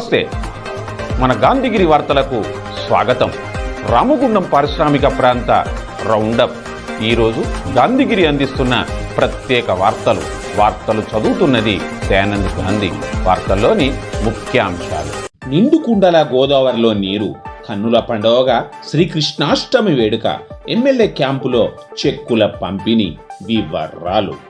నమస్తే. మన గాంధీగిరి వార్తలకు స్వాగతం. రామగుండం పారిశ్రామిక ప్రాంత రౌండప్. ఈరోజు గాంధీగిరి అందిస్తున్న ప్రత్యేక వార్తలు. వార్తలు చదువుతున్నది దయానంద్ గాంధీ. వార్తల్లోని ముఖ్యాంశాలు. నిండుకుండల గోదావరిలో నీరు కన్నుల పండుగగా శ్రీకృష్ణాష్టమి వేడుక ఎమ్మెల్యే క్యాంపులో చెక్కుల పంపిణీ వివరాలు.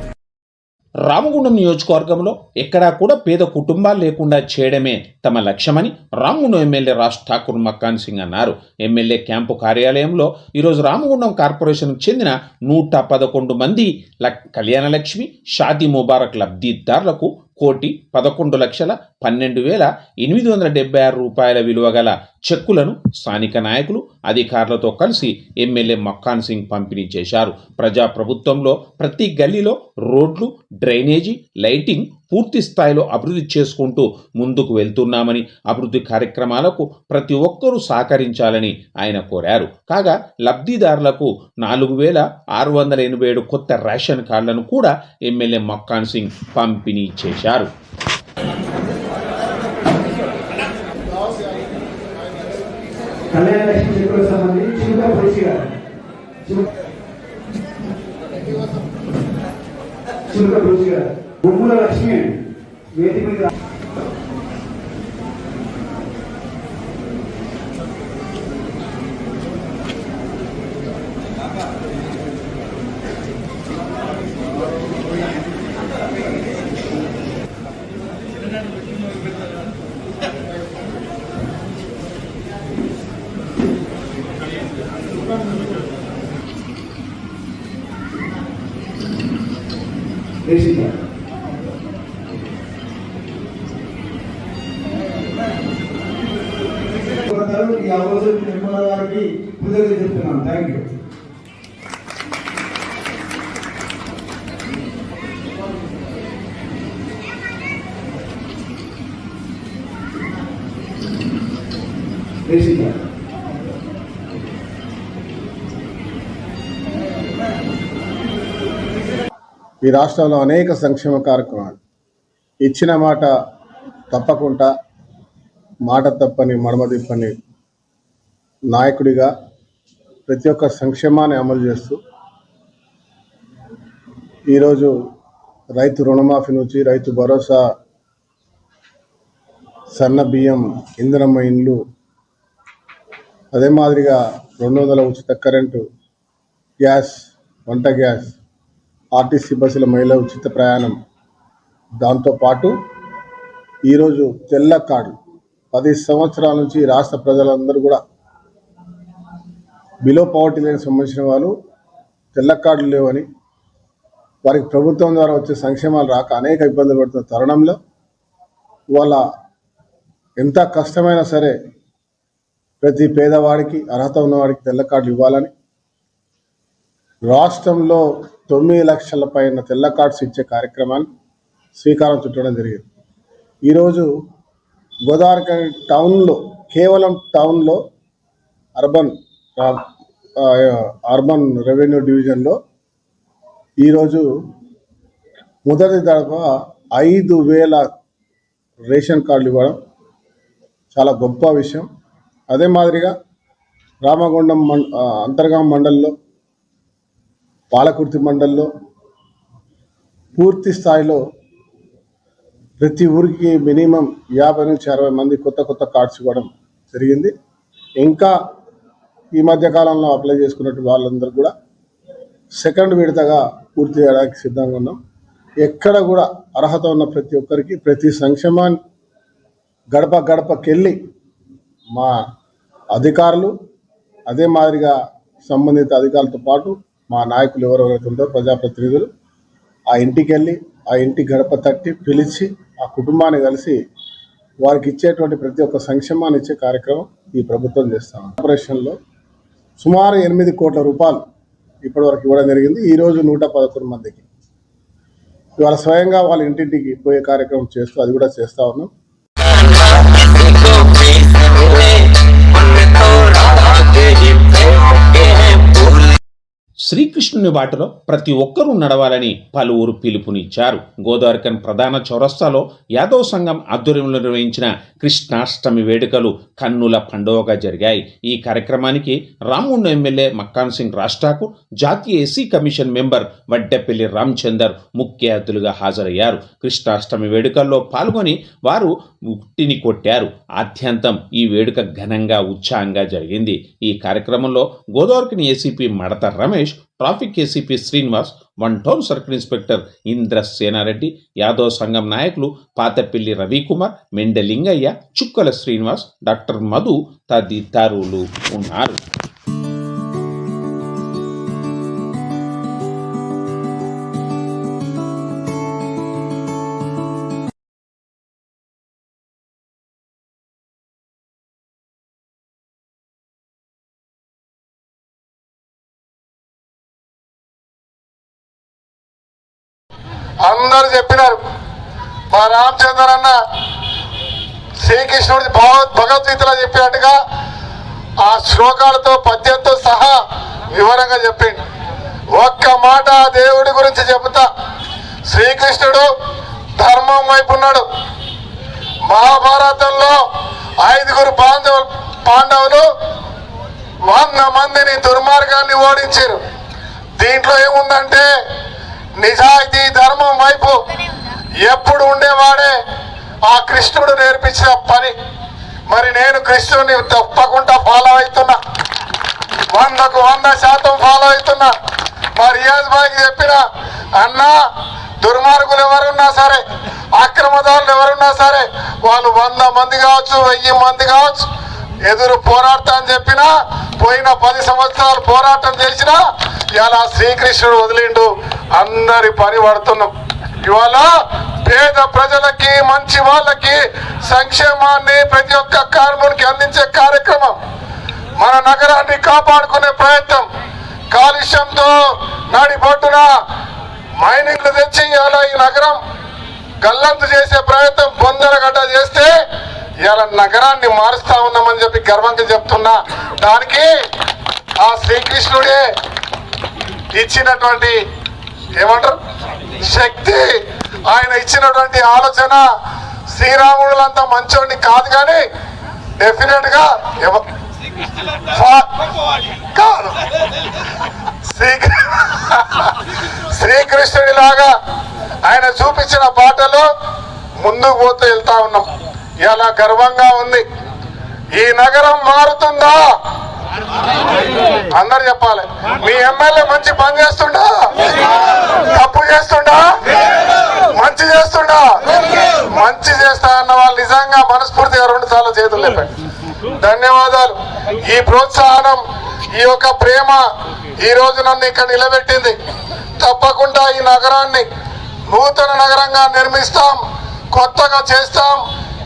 Ramagundam నియోజకవర్గంలో ఎక్కడా కూడా పేద కుటుంబాలు లేకుండా చేయడమే తమ లక్ష్యమని రామగుండం ఎమ్మెల్యే రాజ్ ఠాకూర్ మక్కాన్ సింగ్ అన్నారు. ఎమ్మెల్యే క్యాంపు కార్యాలయంలో ఈరోజు రామగుండం కార్పొరేషన్కు చెందిన నూట పదకొండు మంది లక్ కళ్యాణ లక్ష్మి షాదీ ముబారక్ లబ్ధిదారులకు కోటి పదకొండు లక్షల పన్నెండు వేల ఎనిమిది వందల డెబ్బై ఆరు రూపాయల విలువ గల చెక్కులను స్థానిక నాయకులు అధికారులతో కలిసి ఎమ్మెల్యే మక్కాన్ సింగ్ పంపిణీ చేశారు. ప్రజా ప్రభుత్వంలో ప్రతి గల్లీలో రోడ్లు డ్రైనేజీ లైటింగ్ పూర్తి స్థాయిలో అభివృద్ధి చేసుకుంటూ ముందుకు వెళ్తున్నామని అభివృద్ధి కార్యక్రమాలకు ప్రతి ఒక్కరూ సహకరించాలని ఆయన కోరారు కాగా లబ్ధిదారులకు నాలుగు వేల ఆరు వందల ఎనభై ఏడు కొత్త రేషన్ కార్డులను కూడా ఎమ్మెల్యే మక్కాన్ సింగ్ పంపిణీ చేశారు కళ్యాణ లక్ష్మి చెక్కులకు సంబంధించి గారు చిలుక- చిలుక పొడిచి గారు బొమ్ముల లక్ష్మి వేదిక మీద రా- దేశిక ఈ దేశిక ఈ రాష్ట్రంలో అనేక సంక్షేమ కార్యక్రమాలు. ఇచ్చిన మాట తప్పకుండా మాట తప్పని మడమ తిప్పని నాయకుడిగా ప్రతి ఒక్క సంక్షేమాన్ని అమలు చేస్తూ ఈరోజు రైతు రుణమాఫీ నుంచి రైతు భరోసా సన్న బియ్యం ఇంధనమ్మ ఇండ్లు అదే మాదిరిగా రెండు వందల ఉచిత కరెంటు గ్యాస్ వంట గ్యాస్ ఆర్టీసీ బస్సుల మహిళ ఉచిత ప్రయాణం. దాంతోపాటు ఈరోజు తెల్ల కార్డు పది సంవత్సరాల నుంచి రాష్ట్ర ప్రజలందరూ కూడా బిలో పవర్టీ లేని సంబంధించిన వాళ్ళు తెల్ల కార్డులు లేవని వారికి ప్రభుత్వం ద్వారా వచ్చే సంక్షేమాలు రాక అనేక ఇబ్బందులు పడుతున్న తరుణంలో వాళ్ళ ఎంత కష్టమైనా సరే ప్రతి పేదవాడికి అర్హత ఉన్నవాడికి తెల్ల కార్డులు ఇవ్వాలని. రాష్ట్రంలో తొమ్మిది లక్షల పైన తెల్ల కార్డ్స్ ఇచ్చే కార్యక్రమాన్ని శ్రీకారం చుట్టడం జరిగింది. ఈరోజు గోదావరి టౌన్లో కేవలం టౌన్లో అర్బన్ అర్బన్ రెవెన్యూ డివిజన్లో ఈరోజు మొదటి దడప ఐదు వేల రేషన్ కార్డులు ఇవ్వడం చాలా గొప్ప విషయం. అదే మాదిరిగా రామగుండం మం అంతర్గాం మండల్లో పాలకుర్తి మండల్లో పూర్తి స్థాయిలో ప్రతి ఊరికి మినిమం యాభై నుంచి అరవై మంది కొత్త కొత్త కార్డ్స్ ఇవ్వడం జరిగింది. ఇంకా ఈ మధ్య కాలంలో అప్లై చేసుకున్నట్టు వాళ్ళందరూ కూడా సెకండ్ విడతగా పూర్తి చేయడానికి సిద్ధంగా ఉన్నాం. ఎక్కడ కూడా అర్హత ఉన్న ప్రతి ఒక్కరికి ప్రతి సంక్షేమాన్ని గడప గడపకెళ్ళి మా అధికారులు అదే మాదిరిగా సంబంధిత అధికారులతో పాటు మా నాయకులు ఎవరెవరైతే ఉందో ప్రజాప్రతినిధులు ఆ ఇంటికి వెళ్ళి ఆ ఇంటి గడప తట్టి పిలిచి ఆ కుటుంబాన్ని కలిసి వారికి ఇచ్చేటువంటి ప్రతి ఒక్క సంక్షేమాన్ని ఇచ్చే కార్యక్రమం ఈ ప్రభుత్వం చేస్తాం. ఆపరేషన్లో సుమారు ఎనిమిది కోట్ల రూపాయలు ఇప్పటివరకు ఇవ్వడం జరిగింది. ఈరోజు నూట పదకొండు మందికి. ఇవాళ స్వయంగా వాళ్ళ ఇంటింటికి పోయే కార్యక్రమం చేస్తూ అది కూడా చేస్తా ఉన్నాం. శ్రీకృష్ణుని బాటలో ప్రతి ఒక్కరూ నడవాలని పలువురు పిలుపునిచ్చారు. గోదావరికన్ ప్రధాన చౌరస్తాలో యాదవ్ సంఘం ఆధ్వర్యంలో నిర్వహించిన కృష్ణాష్టమి వేడుకలు కన్నుల పండుగగా జరిగాయి. ఈ కార్యక్రమానికి రామగుండ ఎమ్మెల్యే మక్కాన్ సింగ్ రాష్ట్రాకు జాతీయ SC commission member Vaddepalli Ramachandar ముఖ్య అతిథులుగా హాజరయ్యారు. కృష్ణాష్టమి వేడుకల్లో పాల్గొని వారు ఉట్టిని కొట్టారు. ఆద్యంతం ఈ వేడుక ఘనంగా ఉత్సాహంగా జరిగింది. ఈ కార్యక్రమంలో Godavarikhani ACP Madatha Ramesh traffic ACP Srinivas one town circle inspector Indra Senareddy Yadav సంఘం నాయకులు పాతపిల్లి రవికుమార్ మెండలింగయ్య చుక్కల శ్రీనివాస్ డాక్టర్ మధు తదితరులు ఉన్నారు. అందరు చెప్పినారు. మా రామచంద్ర అన్న శ్రీకృష్ణుడి భగవద్ భగవద్గీతలో చెప్పినట్టుగా ఆ శ్లోకాలతో పద్యంతో సహా వివరంగా చెప్పిండు. ఒక్క మాట ఆ దేవుడి గురించి చెబుతా. శ్రీకృష్ణుడు ధర్మం వైపు ఉన్నాడు. మహాభారతంలో ఐదుగురు పాండవులు పాండవులు వంద మందిని దుర్మార్గాన్ని ఓడించారు. దీంట్లో ఏముందంటే నిజాయితీ ధర్మం వైపు ఎప్పుడు ఉండేవాడే? ఆ కృష్ణుడు నేర్పించిన పని. మరి నేను కృష్ణుడిని తప్పకుండా ఫాలో అవుతున్నా. వందకు వంద శాతం ఫాలో అవుతున్నా. మా రియాజ్ బాయ్కి చెప్పిన అన్నా దుర్మార్గులు ఎవరున్నా సరే అక్రమదారులు ఎవరున్నా సరే వాళ్ళు వంద మంది కావచ్చు వెయ్యి మంది కావచ్చు ఎదురు పోరాడతా అని చెప్పినా పోయిన పది సంవత్సరాలు పోరాటం చేసినా ఇలా శ్రీకృష్ణుడు వదిలిండు. అందరి పని పడుతున్నాం. ఇవాళ పేద ప్రజలకి మంచి వాళ్ళకి సంక్షేమాన్ని ప్రతి ఒక్క కార్మికునికి అందించే కార్యక్రమం. మన నగరాన్ని కాపాడుకునే ప్రయత్నం. కాలుష్యంతో నడిబొడ్డున మైనింగ్లు తెచ్చి ఇవాళ ఈ నగరం గల్లంతు చేసే ప్రయత్నం పొందరగడ్డ చేస్తే ఇవాళ నగరాన్ని మారుస్తా ఉన్నామని చెప్పి గర్వంగా చెప్తున్నా. దానికి ఆ శ్రీకృష్ణుడే ఇచ్చినటువంటి ఏమంటారు? శక్తి. ఆయన ఇచ్చినటువంటి ఆలోచన శ్రీరాముడులంతా మంచోడిని కాదు కానీ డెఫినెట్గా కాదు. శ్రీకృష్ణుడి లాగా ఆయన చూపించిన బాటలో ముందుకు పోతూ వెళ్తా ఉన్నాం. ఇలా గర్వంగా ఉంది. ఈ నగరం మారుతుందా? అందరు చెప్పాలి. మీ ఎమ్మెల్యే మంచి పని చేస్తుండా? తప్పు చేస్తుండా? మంచి చేస్తుండా? మంచి చేస్తా అన్న వాళ్ళు నిజంగా మనస్ఫూర్తిగా రెండు సార్లు చేతులు లేపండి ధన్యవాదాలు. ఈ ప్రోత్సాహనం ఈ యొక్క ప్రేమ ఈ రోజు నన్ను ఇక్కడ నిలబెట్టింది. తప్పకుండా ఈ నగరాన్ని నూతన నగరంగా నిర్మిస్తాం కొత్తగా చేస్తాం.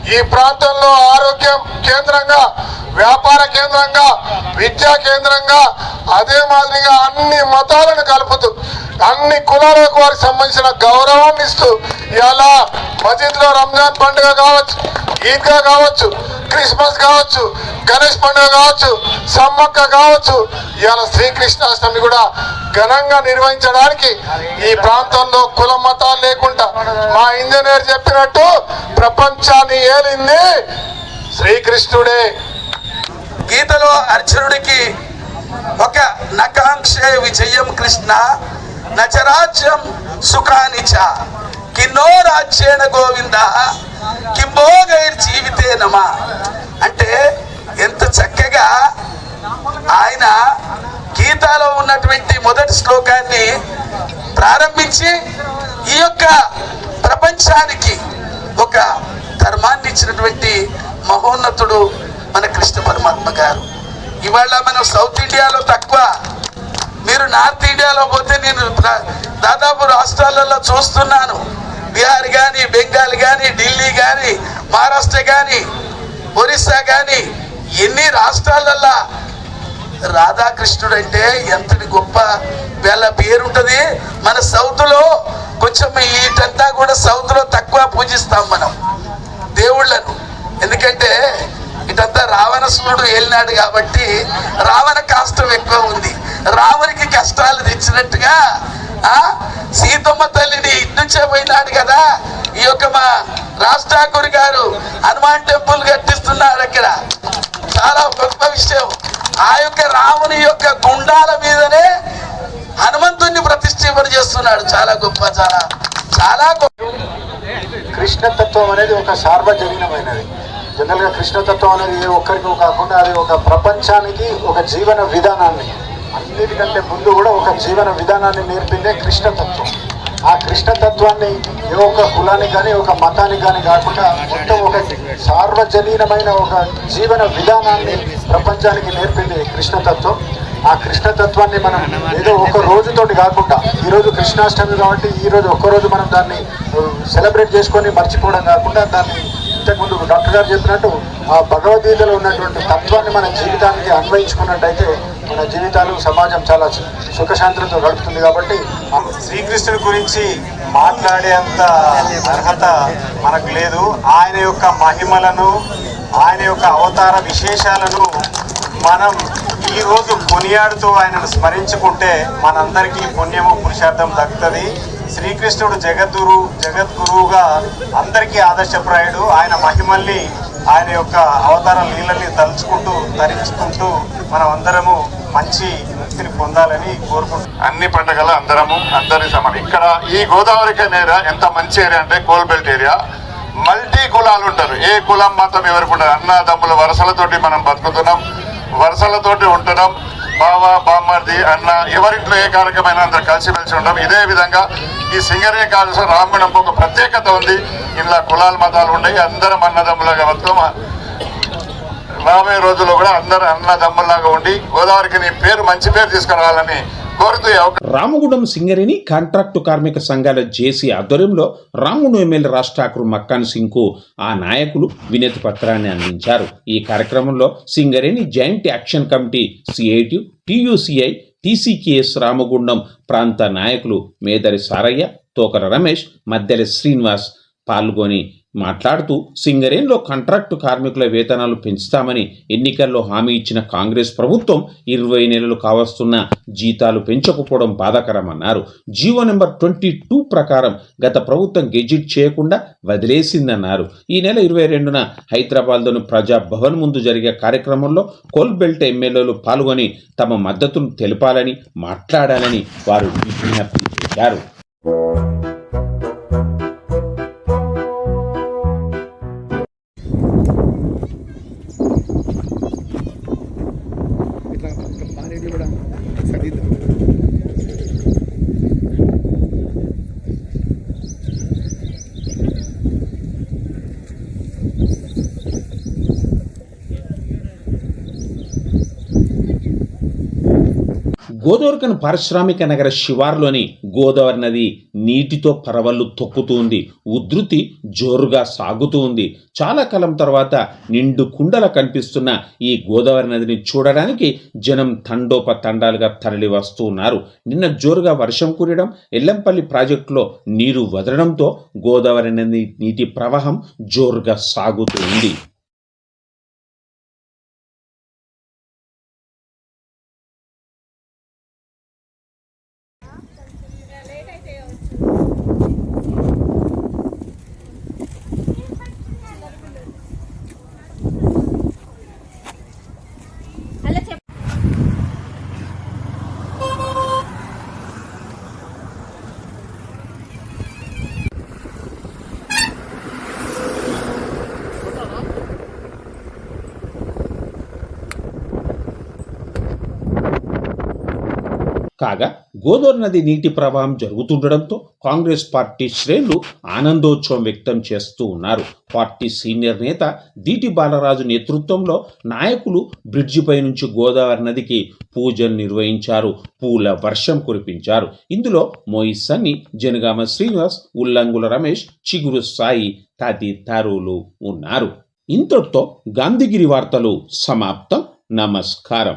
ఈ ప్రాంతంలో ఆరోగ్యం కేంద్రంగా వ్యాపార కేంద్రంగా విద్యా కేంద్రంగా అదే మాదిరిగా అన్ని మతాలను కలుపుతూ అన్ని కులాలకు వారికి సంబంధించిన గౌరవాన్ని ఇస్తూ ఇలా మసీద్లో రంజాన్ పండుగ కావచ్చు ఈద్గా కావచ్చు క్రిస్మస్ కావచ్చు గణేష్ పండుగ కావచ్చు సమ్మక్క కావచ్చు ఇవాళ శ్రీకృష్ణాష్టమి కూడా ఘనంగా నిర్వహించడానికి ఈ ప్రాంతంలో కుల మతాలు లేకుండా మా ఇంజనీర్ చెప్పినట్టు ప్రపంచాన్ని ఏలింది శ్రీకృష్ణుడే. గీతలో అర్జునుడికి ఒక నకాంక్షే విజయం కృష్ణ నచరాజ్యం సుఖానిచ కిన్నో రాజ్యేణ గోవింద కింబోగైర్ జీవితే నమా. అంటే ఎంత చక్కగా ఆయన గీతాలో ఉన్నటువంటి మొదటి శ్లోకాన్ని ప్రారంభించి ఈ యొక్క ప్రపంచానికి ఒక ధర్మాన్ని ఇచ్చినటువంటి మహోన్నతుడు మన కృష్ణ పరమాత్మ గారు. ఇవాళ మనం సౌత్ ఇండియాలో తక్కువ. మీరు నార్త్ ఇండియాలో పోతే నేను దాదాపు రాష్ట్రాలలో చూస్తున్నాను. బీహార్ కానీ బెంగాల్ కానీ ఢిల్లీ కానీ మహారాష్ట్ర కానీ ఒరిస్సా కానీ ఎన్ని రాష్ట్రాలల్లా రాధాకృష్ణుడు అంటే ఎంతటి గొప్ప వేళ ఉంటుంది మన సౌత్లో కొంచెం వీటంతా కూడా సౌత్లో తక్కువ పూజిస్తాం మనం దేవుళ్ళను. ఎందుకంటే ఇటంతా రావణసురుడు వెళ్ళినాడు కాబట్టి రావణ కాష్టం ఎక్కువ ఉంది. రావణికి కష్టాలు తెచ్చినట్టుగా ఆ? సీతమ్మ తల్లిని ఇట్నుంచే పోయినాడు కదా. ఈ యొక్క మా రాజ్ గారు హనుమాన్ టెంపుల్ కట్టిస్తున్నారు అక్కడ. చాలా గొప్ప విషయం. ఆ యొక్క రాముని యొక్క గుండాల మీదనే హనుమంతుణ్ణి ప్రతిష్ఠింపన చేస్తున్నాడు. చాలా గొప్ప చాలా చాలా గొప్ప. కృష్ణతత్వం అనేది ఒక సార్వజనీనమైనది. జనరల్గా కృష్ణతత్వం అనేది ఏ ఒక్కరికి కాకుండా అది ఒక ప్రపంచానికి ఒక జీవన విధానాన్ని అన్నిటికంటే ముందు కూడా ఒక జీవన విధానాన్ని నేర్పిందే కృష్ణతత్వం. ఆ కృష్ణతత్వాన్ని ఏ ఒక్క కులానికి కానీ ఒక మతానికి కానీ కాకుండా మొత్తం ఒక సార్వజనీనమైన ఒక జీవన విధానాన్ని ప్రపంచానికి నేర్పింది కృష్ణతత్వం. ఆ కృష్ణతత్వాన్ని మనం ఏదో ఒక రోజుతోటి కాకుండా ఈరోజు కృష్ణాష్టమి కాబట్టి ఈ రోజు మనం దాన్ని సెలబ్రేట్ చేసుకొని మర్చిపోవడం కాకుండా దాన్ని ఇంతకుముందు డాక్టర్ గారు చెప్పినట్టు ఆ భగవద్గీతలో ఉన్నటువంటి తత్వాన్ని మన జీవితానికి అన్వయించుకున్నట్టయితే మన జీవితాలు సమాజం చాలా సుఖశాంతులతో గడుపుతుంది కాబట్టి శ్రీకృష్ణుడి గురించి మాట్లాడేంత అర్హత మనకు లేదు. ఆయన యొక్క మహిమలను ఆయన యొక్క అవతార విశేషాలను మనం ఈరోజు కొనియాడుతూ ఆయనను స్మరించుకుంటే మనందరికీ పుణ్యము పురుషార్థం దక్కుతుంది. శ్రీకృష్ణుడు జగద్గురు జగద్గురువుగా అందరికీ ఆదర్శప్రాయుడు. ఆయన మహిమల్ని ఆయన యొక్క అవతార నీళ్ళని తలుచుకుంటూ తరించుకుంటూ మనం అందరము మంచి ముక్తిని పొందాలని కోరుకుంటున్నాం. అన్ని పండుగలు అందరము అందరి సమానం ఇక్కడ ఈ గోదావరికి ఏరియా ఎంత మంచి ఏరియా అంటే కోల్బెల్ట్ ఏరియా. మల్టీ కులాలు ఉంటారు. ఏ కులం మాత్రం ఎవరికి ఉండదు. అన్నదమ్ముల వరుసలతోటి మనం బతుకుతున్నాం. వరుసలతోటి ఉంటున్నాం. బావ బామ్మర్ది అన్న ఎవరింట్లో ఏ కార్యక్రమం అందరూ కలిసిమెలిసి ఉండడం ఇదే విధంగా ఈ సింగరే కాదు రామగుణంకు ఒక ప్రత్యేకత ఉంది. ఇలా కులాల మతాలు ఉన్నాయి. అందరం అన్నదమ్ములుగా మొత్తం రాబోయే రోజుల్లో కూడా అందరూ అన్నదమ్ముల్లాగా ఉండి గోదావరికి నీ పేరు మంచి పేరు తీసుకురావాలని కోరుతూ రామగుండం సింగరేణి కాంట్రాక్టు కార్మిక సంఘాల జేసీ ఆధ్వర్యంలో రామగుండం ఎమ్మెల్యే రాజ్ ఠాకూర్ మక్కాన్ సింగ్కు ఆ నాయకులు వినతి పత్రాన్ని అందించారు. ఈ కార్యక్రమంలో Singareni joint action committee CIT TUCI TCKS Ramagundam ప్రాంత నాయకులు మేదరి సారయ్య తోకర రమేష్ మద్దెల శ్రీనివాస్ పాల్గొని మాట్లాడుతూ సింగరేణిలో కాంట్రాక్టు కార్మికుల వేతనాలు పెంచుతామని ఎన్నికల్లో హామీ ఇచ్చిన కాంగ్రెస్ ప్రభుత్వం ఇరవై నెలలు కావస్తున్న జీతాలు పెంచకపోవడం బాధాకరమన్నారు. జీవో నెంబర్ ట్వంటీ టూ ప్రకారం గత ప్రభుత్వం గెజిట్ చేయకుండా వదిలేసిందన్నారు. ఈ నెల ఇరవై రెండున హైదరాబాద్లోని ప్రజాభవన్ ముందు జరిగే కార్యక్రమంలో కోల్బెల్ట్ ఎమ్మెల్యేలు పాల్గొని తమ మద్దతును తెలపాలని మాట్లాడాలని వారు విజ్ఞప్తి చేశారు. పక్కన పారిశ్రామిక నగర శివార్లోని గోదావరి నది నీటితో పరవళ్ళు తొక్కుతుంది ఉధృతి జోరుగా సాగుతూ ఉంది. చాలా కాలం తర్వాత నిండు కుండల కనిపిస్తున్న ఈ గోదావరి నదిని చూడడానికి జనం తండోపతండాలుగా తరలి వస్తూ ఉన్నారు. నిన్న జోరుగా వర్షం కురియడం ఎల్లంపల్లి ప్రాజెక్టులో నీరు వదలడంతో గోదావరి నది నీటి ప్రవాహం జోరుగా సాగుతూ ఉంది. కాగా గోదావరి నది నీటి ప్రవాహం జరుగుతుండడంతో కాంగ్రెస్ పార్టీ శ్రేణులు ఆనందోత్సవం వ్యక్తం చేస్తూ ఉన్నారు. పార్టీ సీనియర్ నేత దీటి బాలరాజు నేతృత్వంలో నాయకులు బ్రిడ్జిపై నుంచి గోదావరి నదికి పూజలు నిర్వహించారు పూల వర్షం కురిపించారు. ఇందులో మోయి సన్ని జనగామ శ్రీనివాస్ ఉల్లంగుల రమేష్ చిగురు సాయి తదితరులు ఉన్నారు. ఇంతటితో గాంధీగిరి వార్తలు సమాప్తం. నమస్కారం.